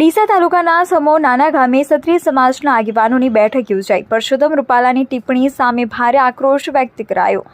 ડીસા તાલુકાના સમો નાના ગામે ક્ષત્રિય સમાજના આગેવાનોની બેઠક યોજાઈ. પરસોત્તમ રૂપાલાની ટિપ્પણી સામે ભારે આક્રોશ વ્યક્ત કરાયો.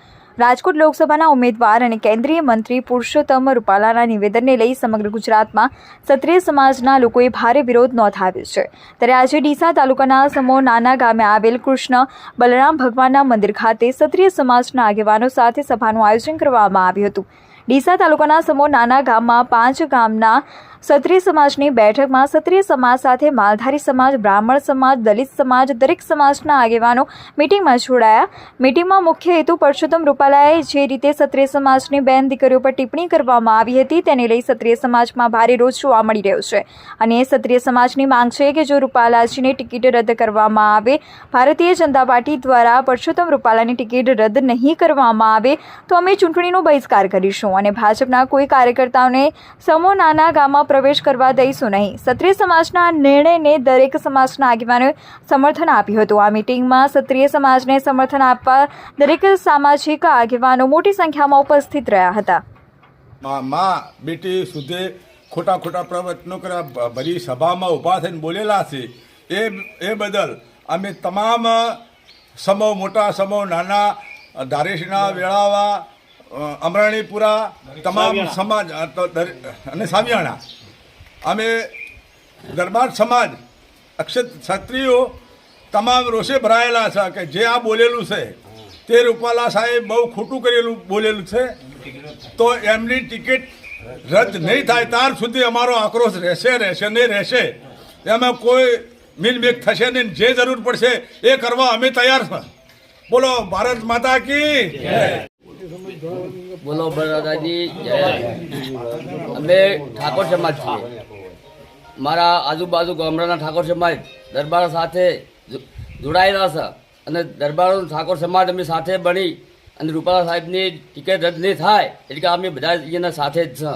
રાજકોટ લોકસભાના ઉમેદવાર અને કેન્દ્રીય મંત્રી પુરુષોત્તમ રૂપાલાના નિવેદનને લઈ સમગ્ર ગુજરાતમાં ક્ષત્રિય સમાજના લોકોએ ભારે વિરોધ નોંધાવ્યો છે. ત્યારે આજે ડીસા તાલુકાના સમો નાના ગામે આવેલ કૃષ્ણ બલરામ ભગવાનના મંદિર ખાતે ક્ષત્રિય સમાજના આગેવાનો સાથે સભાનું આયોજન કરવામાં આવ્યું હતું. ડીસા તાલુકાના સમો નાના ગામમાં પાંચ ગામના ક્ષત્રિય સમાજની બેઠકમાં ક્ષત્રિય સમાજ સાથે માલધારી સમાજ, બ્રાહ્મણ સમાજ, દલિત સમાજ, દરેક સમાજના આગેવાનો મિટિંગમાં જોડાયા. મિટિંગમાં મુખ્ય હેતુ પરસોત્તમ રૂપાલાએ જે રીતે ક્ષત્રિય સમાજની બેન દીકરીઓ પર ટિપ્પણી કરવામાં આવી હતી તેને લઈ ક્ષત્રિય સમાજમાં ભારે રોષ જોવા મળી રહ્યો છે. અને ક્ષત્રિય સમાજની માંગ છે કે જો રૂપાલાજીની ટિકિટ રદ કરવામાં આવે, ભારતીય જનતા પાર્ટી દ્વારા પરસોત્તમ રૂપાલાની ટિકિટ રદ નહીં કરવામાં આવે, તો અમે ચૂંટણીનો બહિષ્કાર કરીશું. અને ભાજપના કોઈ કાર્યકર્તાઓને સમો નાના ગામમાં પ્રવેશ કરવા દઈશું નહીં. ક્ષત્રિય સમાજના નિર્ણયને દરેક સમાજના આગેવાનોએ સમર્થન આપ્યું હતું. આ મિટિંગમાં ક્ષત્રિય સમાજને સમર્થન આપવા દરેક સામાજિક આગેવાનો મોટી સંખ્યામાં ઉપસ્થિત રહ્યા હતા. માં માં બેટી સુધે ખોટા ખોટા પ્રવચનો કર્યા. ભરી સભામાં ઊભા થઈને બોલેલા છે. એ એ બદલ અમે તમામ સમો મોટા સમો નાના ધારેશના વેળાવા અમરાણીપુરા તમામ સમાજ અને સામિયાણા અમે દરબાર સમાજ, અક્ષત ક્ષત્રિયો તમામ રોષે ભરાયેલા છે કે જે આ બોલેલું છે, તે રૂપાલા સાહેબ બહુ ખોટું કરેલું બોલેલું છે, તો એમની ટિકિટ રદ નહીં થાય ત્યાર સુધી અમારો આક્રોશ રહેશે રહેશે નહીં રહેશે. એમાં કોઈ મિલમેક થશે નહીં, જે જરૂર પડશે એ કરવા અમે તૈયાર છે. બોલો, ભારત માતા કી બોલો બરાદાજી અમે ઠાકોર સમાજ છીએ. મારા આજુબાજુ ગામડાના ઠાકોર સમાજ દરબાર સાથે જોડાયેલા છે. અને દરબારો ઠાકોર સમાજ અમે સાથે બની અને રૂપાલા સાહેબની ટિકિટ રદ નહીં થાય એટલે કે અમે બધા એના સાથે જ છે.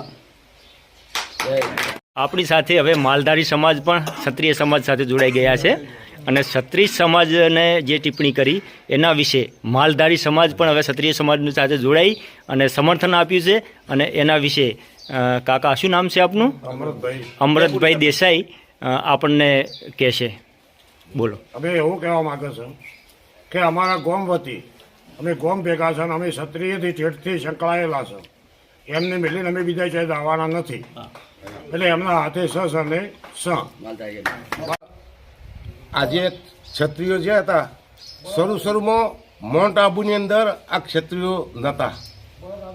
આપણી સાથે હવે માલધારી સમાજ પણ ક્ષત્રિય સમાજ સાથે જોડાઈ ગયા છે. અને ક્ષત્રિય સમાજને જે ટિપ્પણી કરી એના વિશે માલધારી સમાજ પણ હવે ક્ષત્રિય સમાજની સાથે જોડાઈ અને સમર્થન આપ્યું છે. અને એના વિશે કાકા શું નામ છે આપનું? અમૃતભાઈ. દેસાઈ. આપણને આપણને કહેશે બોલો. અમે એવું કહેવા માંગે છે કે અમારા ગોમ વતી અમે ગોમ ભેગા છે અમે ક્ષત્રિયથી છેડથી સંકળાયેલા છે. એમને મિલીને અમે બીજા છે આવવાના નથી. એટલે એમના હાથે સ સ અને સ. આજે ક્ષત્રિયો જે હતા શરૂ શરૂમાં માઉન્ટ આબુની અંદર આ ક્ષત્રિયો નહોતા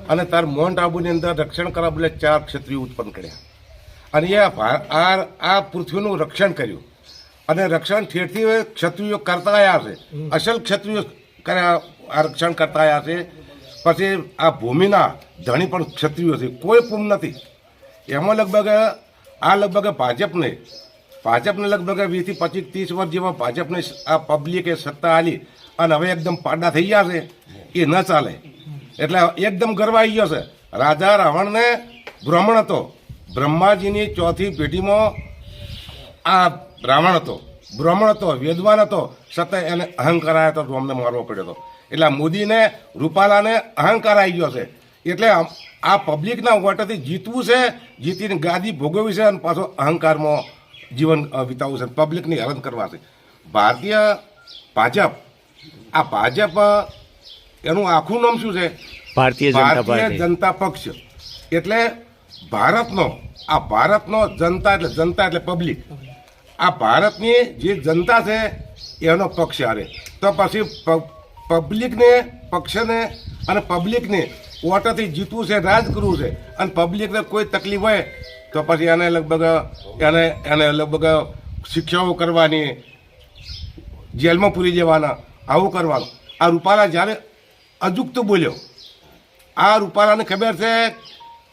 અને તાર મોહન આબુની અંદર રક્ષણ કરવા બદલે ચાર ક્ષત્રિય ઉત્પન્ન કર્યા. અને એ આ આ પૃથ્વીનું રક્ષણ કર્યું. અને રક્ષણ ઠેરથી ક્ષત્રિયો કરતા આવ્યા છે. અસલ ક્ષત્રિયો કર્યા આ રક્ષણ કરતા આવ્યા છે. પછી આ ભૂમિના ધણી પણ ક્ષત્રિયો છે. કોઈ પૂમ નથી. એમાં લગભગ આ લગભગ ભાજપને ભાજપને લગભગ વીસથી પચીસ ત્રીસ વર્ષ જેવા ભાજપને આ પબ્લિકે સત્તા આલી અને હવે એકદમ પાડા થઈ ગયા છે. એ ન ચાલે. એટલે એકદમ ગર્વ આવી ગયો છે. રાજા રાવણને બ્રાહ્મણ હતો. બ્રહ્માજીની ચોથી પેઢીમાં આ રાવણ હતો. બ્રાહ્મણ હતો, વેદવાન હતો. છતાં એને અહંકાર આવ્યો હતો અમને મારવો પડ્યો હતો. એટલે મોદીને, રૂપાલાને અહંકાર આવી ગયો છે. એટલે આ પબ્લિકના વોટરથી જીતવું છે, જીતીને ગાદી ભોગવવી છે અને પાછો અહંકારમાં જીવન વિતાવવું છે પબ્લિકની હરણ કરવા છે. ભારતીય ભાજપ, આ ભાજપ એનું આખું નામ શું છે? ભારતીય જનતા ભારતીય જનતા પક્ષ. એટલે ભારતનો આ ભારતનો જનતા એટલે જનતા એટલે પબ્લિક આ ભારતની જે જનતા છે એનો પક્ષ હારે. તો પછી પબ્લિકને પક્ષને અને પબ્લિકને વોટરથી જીતવું છે રાજ કરવું છે અને પબ્લિકને કોઈ તકલીફ હોય તો પછી એને લગભગ એને એને લગભગ શિક્ષાઓ કરવાની જેલમાં પૂરી જવાના આવું કરવાનું. આ રૂપાલા જ્યારે અજુકતો બોલ્યો. આ રૂપાલાને ખબર છે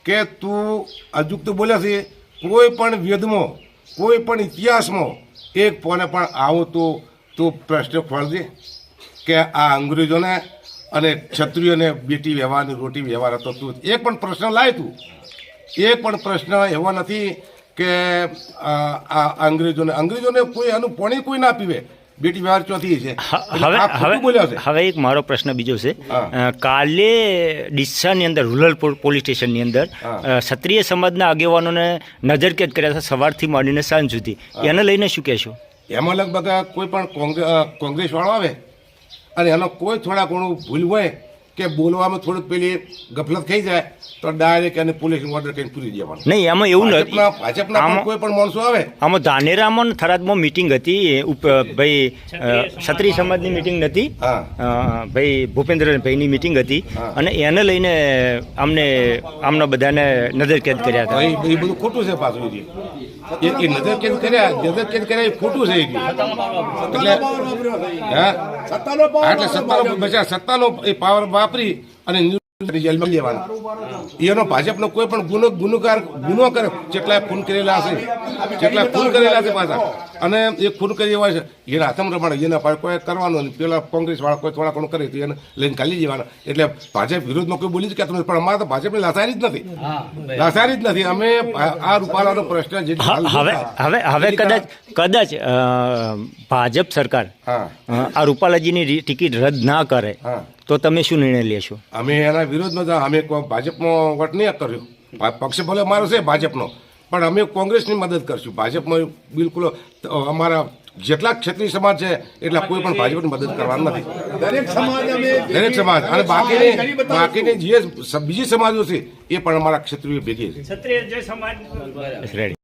કે તું અજુકતો બોલ્યો છે? કોઈ પણ વેદમાં, કોઈ પણ ઇતિહાસમાં એક પોને પણ આવો તો, તું પ્રશ્ન ખોળજે કે આ અંગ્રેજોને અને ક્ષત્રિયોને બેટી વ્યવહારની રોટી વ્યવહાર હતો તું. એક પણ પ્રશ્ન લાય તું. એક પણ પ્રશ્ન એવો નથી કે, આ અંગ્રેજોને અંગ્રેજોને કોઈ આનું પાણી કોઈ ના પીવે. બેટી વ્યવહાર ચોથી છે? હવે હવે હવે એક મારો પ્રશ્ન બીજો છે. કાલે ડીસાની અંદર રૂરલ પોલીસ સ્ટેશનની અંદર ક્ષત્રિય સમાજના આગેવાનોને નજરકેદ કર્યા હતા સવારથી માંડીને સાંજ સુધી. એને લઈને શું કહેશો? એમાં લગભગ કોઈ પણ કોંગ્રેસ કોંગ્રેસ વાળો આવે અને એનો કોઈ થોડા ઘણું ભૂલ હોય કે બોલવામાં થોડુંક પેલી ગફલત થઈ જાય તો ડાયરેક્ટ એને પોલીસ ઓર્ડર કરીને પૂરી દેવાનું. નહીં એમાં એવું નથી ભાજપના ભાજપના આમાં- કોઈ પણ માણસો આવે. આમાં ધાનેરામાં ને થરાદમાં મિટિંગ હતી ભાઈ ક્ષત્રિય સમાજની મિટિંગ નથી. ભાઈ ભૂપેન્દ્રભાઈની મિટિંગ હતી. અને એને લઈને અમને આમના બધાને નજરકેદ કર્યા હતા. એ બધું ખોટું છે પાછું એ એ નજર કેદ કર્યા નજર કેદ કર્યા એ ખોટું છે એ એટલે હા, એટલે સત્તાનો બચા સત્તાનો એ પાવર વાપરી અને જેલમાં લેવાનો એનો ભાજપનો કોઈ પણ ગુનો ગુનેગાર ગુનો કરે જેટલા ખૂન કરેલા હશે જેટલા ખૂન કરેલા છે પાછા. અને એ ખુદ કરી એવા છે. એના હાથમ રમાડે એના પાસે કોઈ કરવાનું નહીં પેલા કોંગ્રેસ વાળા કોઈ થોડા ઘણું કરી એને લઈને ખાલી જવાના. એટલે ભાજપ વિરોધમાં કોઈ બોલી જ કહેતું નથી પણ અમારે તો ભાજપની લાસારી જ નથી. લાસારી જ નથી. અમે આ રૂપાલાનો પ્રશ્ન જે હવે હવે હવે કદાચ કદાચ ભાજપ સરકાર આ રૂપાલાજીની ટિકિટ રદ ના કરે તો તમે શું નિર્ણય લેશો? અમે એના વિરોધમાં તો અમે ભાજપનો ભાજપમાં વોટ નહીં કર્યો. પક્ષ ભલે મારો છે ભાજપનો. પણ અમે કોંગ્રેસની મદદ કરશું. ભાજપમાં બિલકુલ અમારા જેટલા ક્ષત્રિય સમાજ છે એટલા કોઈ પણ ભાજપની મદદ કરવાનું નથી. દરેક સમાજ અમે દરેક સમાજ. અને બાકીની બાકીની જે બીજી સમાજો છે એ પણ અમારા ક્ષત્રિય ભેગી છે. રેડી